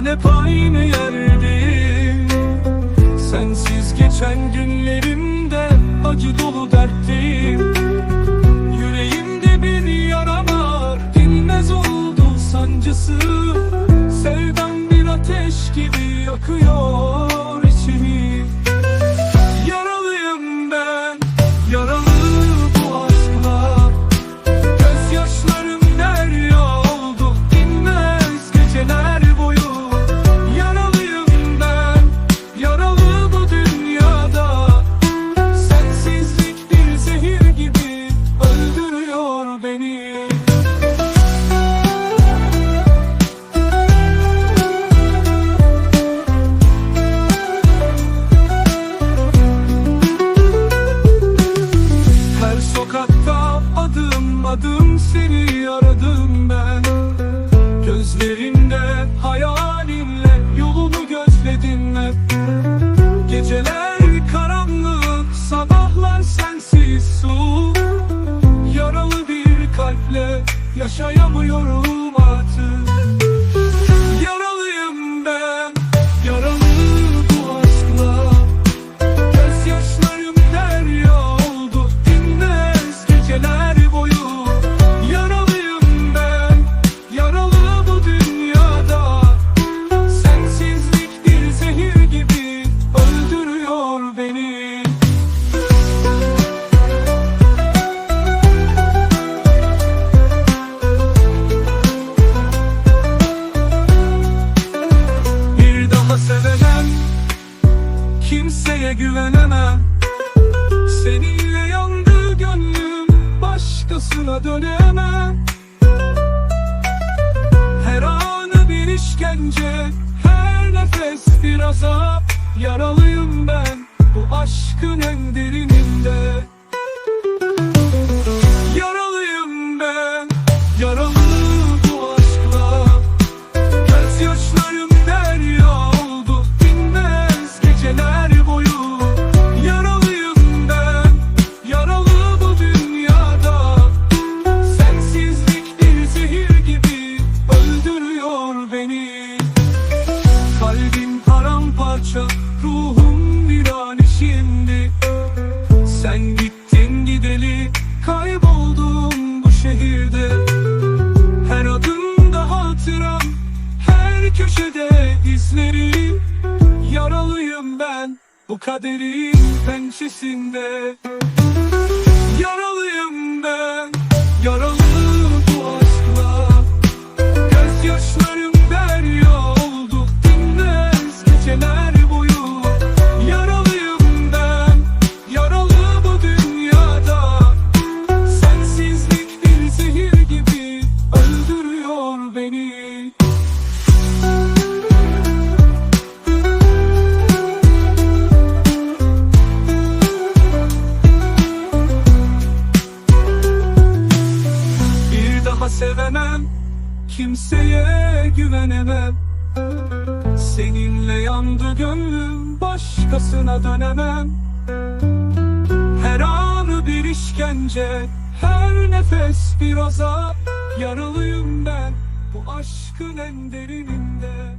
ben hep aynı yerdeyim Sensiz geçen günlerimde acı dolu dertliyim Yüreğimde bir yara var dinmez oldu sancısı. Sevdan bir ateş gibi yakıyor içimi. Adım adım seni aradım ben. Gözlerinde hayalinle yolunu gözledim hep. Geceler karanlık sabahlar sensiz su. Yaralı bir kalple yaşayamıyorum artık Kimseye güvenemem. Seninle yandı gönlüm Başkasına dönemem. Her anı bir işkence Her nefes bir azap. Yaralıyım ben Bu aşkın en derininde. Yaralıyım ben Yaralı Bu kaderin pençesinde Yaralıyım ben sevemem Kimseye güvenemem. Seninle yandı gönlüm Başkasına dönemem. Her anı bir işkence Her nefes bir azap Yaralıyım ben Bu aşkın en derininde